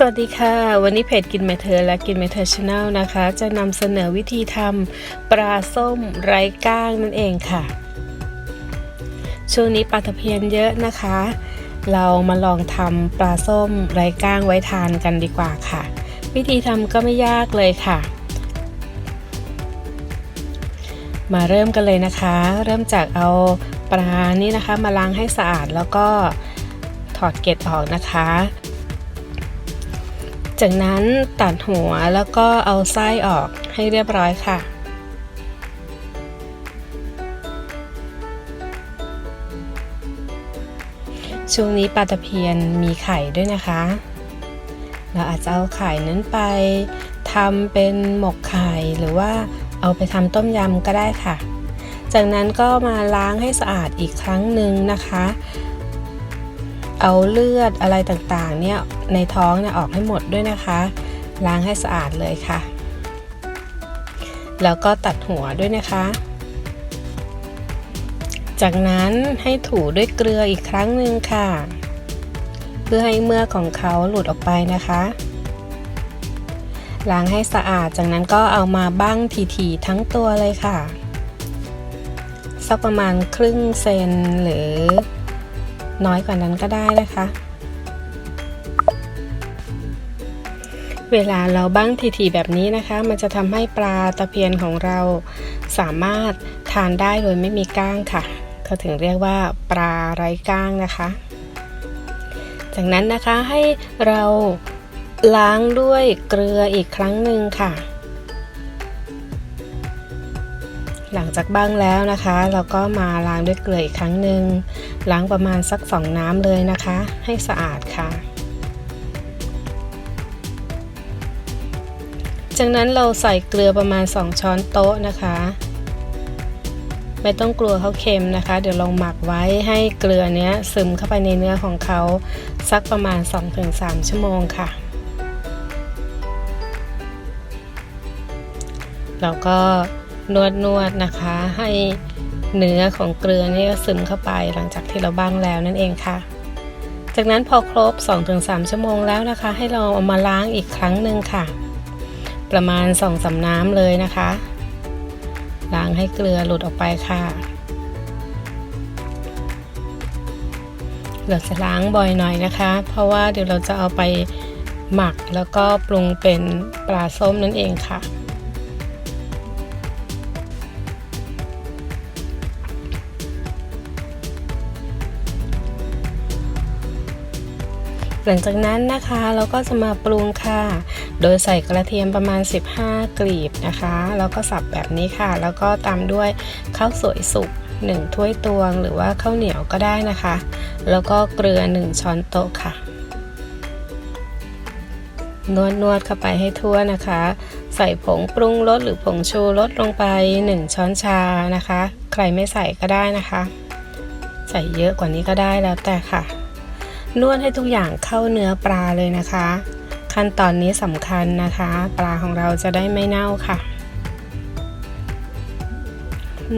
สวัสดีค่ะ วันนี้เพจกินเมเธอและกินเมเธอชาแนลนะคะ จะนำเสนอวิธีทำปลาส้มไร้ก้างนั่นเองค่ะ ช่วงนี้ปลาตะเพียนเยอะนะคะ เรามาลองทำปลาส้มไร้ก้างไว้ทานกันดีกว่าค่ะ วิธีทำก็ไม่ยากเลยค่ะ มาเริ่มกันเลยนะคะ เริ่มจากเอาปลานี่นะคะ มาล้างให้สะอาดแล้วก็ถอดเกล็ดออกนะคะ จากนั้นตัดหัวแล้วก็เอาไส้ออกให้เรียบร้อยค่ะ ช่วงนี้ปลาตะเพียนมีไข่ด้วยนะคะ เราอาจจะเอาไข่นั้นไปทำเป็นหมกไข่หรือว่าเอาไปทำต้มยำก็ได้ค่ะ จากนั้นก็มาล้างให้สะอาดอีกครั้งหนึ่งนะคะ เอาเลือดอะไรต่างๆเนี่ยในท้องเนี่ยออกให้หมดด้วยนะคะ ล้างให้สะอาดเลยค่ะ แล้วก็ตัดหัวด้วยนะคะ จากนั้นให้ถูด้วยเกลืออีกครั้งหนึ่งค่ะ เพื่อให้เมือกของเขาหลุดออกไปนะคะล้างให้สะอาด จากนั้นก็เอามาบ้างทีๆทั้งตัวเลยค่ะ สักประมาณครึ่งเซนหรือ น้อยกว่านั้นก็ได้นะคะ เวลาเราบ้างทีๆแบบนี้นะคะ มันจะทำให้ปลาตะเพียนของเราสามารถทานได้โดยไม่มีก้างค่ะเขาถึงเรียกว่าปลาไร้ก้างนะคะ จากนั้นนะคะให้เราล้างด้วยเกลืออีกครั้งหนึ่งค่ะ หลังจากบ้างแล้วนะคะ เราก็มาล้างด้วยเกลืออีกครั้งหนึ่งล้างประมาณสักสองน้ำเลยนะคะ ให้สะอาดค่ะ จากนั้นเราใส่เกลือประมาณ 2 ช้อนโต๊ะนะคะ ไม่ต้องกลัวเขาเค็มนะคะ เดี๋ยวลองหมักไว้ให้เกลือเนี้ยซึมเข้าไปในเนื้อของเขาสักประมาณ 2-3 ชั่วโมงค่ะแล้วก็ นวดนวดนะคะ ให้เนื้อของเกลือนี่ซึมเข้าไปหลังจากที่เราบ้างแล้วนั่นเองค่ะ จากนั้นพอครบ 2-3 ชั่วโมงแล้วนะคะ ให้เราเอามาล้างอีกครั้งหนึ่งค่ะ ประมาณ2สาน้ำเลยนะคะ ล้างให้เกลือหลุดออกไปค่ะ เราจะล้างบ่อยหน่อยนะคะ เพราะว่าเดี๋ยวเราจะเอาไปหมักแล้วก็ปรุงเป็นปลาส้มนั่นเองค่ะ หลังจากนั้นนะคะเราก็จะมาปรุงค่ะ โดยใส่กระเทียมประมาณ 15 กลีบนะคะ แล้วก็สับแบบนี้ค่ะ แล้วก็ตามด้วยข้าวสวยสุก1ถ้วยตวง หรือว่าข้าวเหนียวก็ได้นะคะ แล้วก็เกลือ 1 ช้อนโต๊ะค่ะ นวดนวดเข้าไปให้ทั่วนะคะ ใส่ผงปรุงรสหรือผงชูรสลงไป 1 ช้อนชานะคะ ใครไม่ใส่ก็ได้นะคะ ใส่เยอะกว่านี้ก็ได้แล้วแต่ค่ะ นวดให้ทุกอย่างเข้าเนื้อปลาเลยนะคะ ขั้นตอนนี้สำคัญนะคะ ปลาของเราจะได้ไม่เน่าค่ะ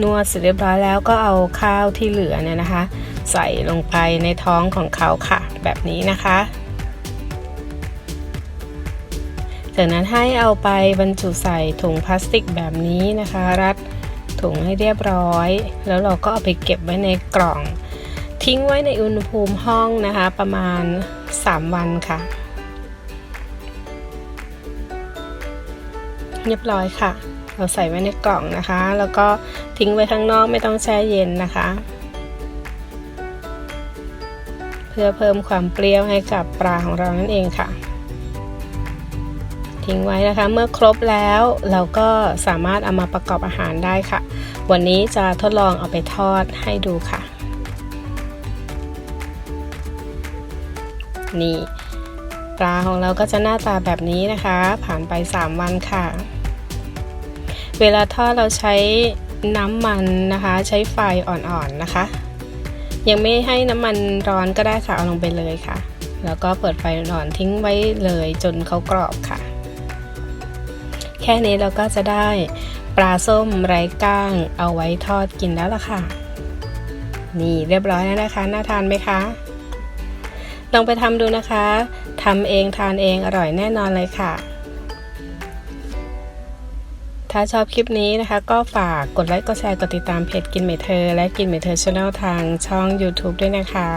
นวดเสร็จเรียบร้อยแล้วก็เอาข้าวที่เหลือเนี่ยนะคะ ใส่ลงไปในท้องของเขาค่ะ แบบนี้นะคะ จากนั้นให้เอาไปบรรจุใส่ถุงพลาสติกแบบนี้นะคะ รัดถุงให้เรียบร้อย แล้วเราก็เอาไปเก็บไว้ในกล่อง ทิ้งไว้ในอุณหภูมิห้องนะคะประมาณ 3 วันค่ะ เรียบร้อยค่ะ เราใส่ไว้ในกล่องนะคะ แล้วก็ทิ้งไว้ข้างนอกไม่ต้องแช่เย็นนะคะ เพื่อเพิ่มความเปรี้ยวให้กับปลาของเรานั่นเองค่ะทิ้งไว้นะคะเมื่อครบแล้วเราก็สามารถเอามาประกอบอาหารได้ค่ะ วันนี้จะทดลองเอาไปทอดให้ดูค่ะ นี่ปลาของเราก็จะหน้าตาแบบนี้นะคะ ผ่านไป 3 วันค่ะ เวลาทอดเราใช้น้ำมันนะคะ ใช้ไฟอ่อนๆนะคะ ยังไม่ให้น้ำมันร้อนก็ได้ค่ะเอาลงไปเลยค่ะ แล้วก็เปิดไฟอ่อนทิ้งไว้เลยจนเขากรอบค่ะ แค่นี้เราก็จะได้ปลาส้มไร้ก้าง เอาไว้ทอดกินแล้วล่ะค่ะ นี่เรียบร้อยแล้วนะคะ น่าทานไหมคะ ลองไปทำดูนะคะทำเองทานเองอร่อยแน่นอนเลยค่ะ ถ้าชอบคลิปนี้นะคะ ก็ฝากกดไลค์กดแชร์กดติดตามเพจกินเมเธอและกินเมเธอช n แนลทางช่อง YouTube ด้วยนะคะ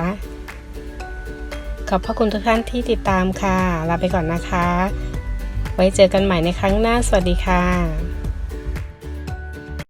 ขอบพระคุณทุกท่านที่ติดตามค่ะ ลาไปก่อนนะคะ ไว้เจอกันใหม่ในครั้งหน้า สวัสดีค่ะ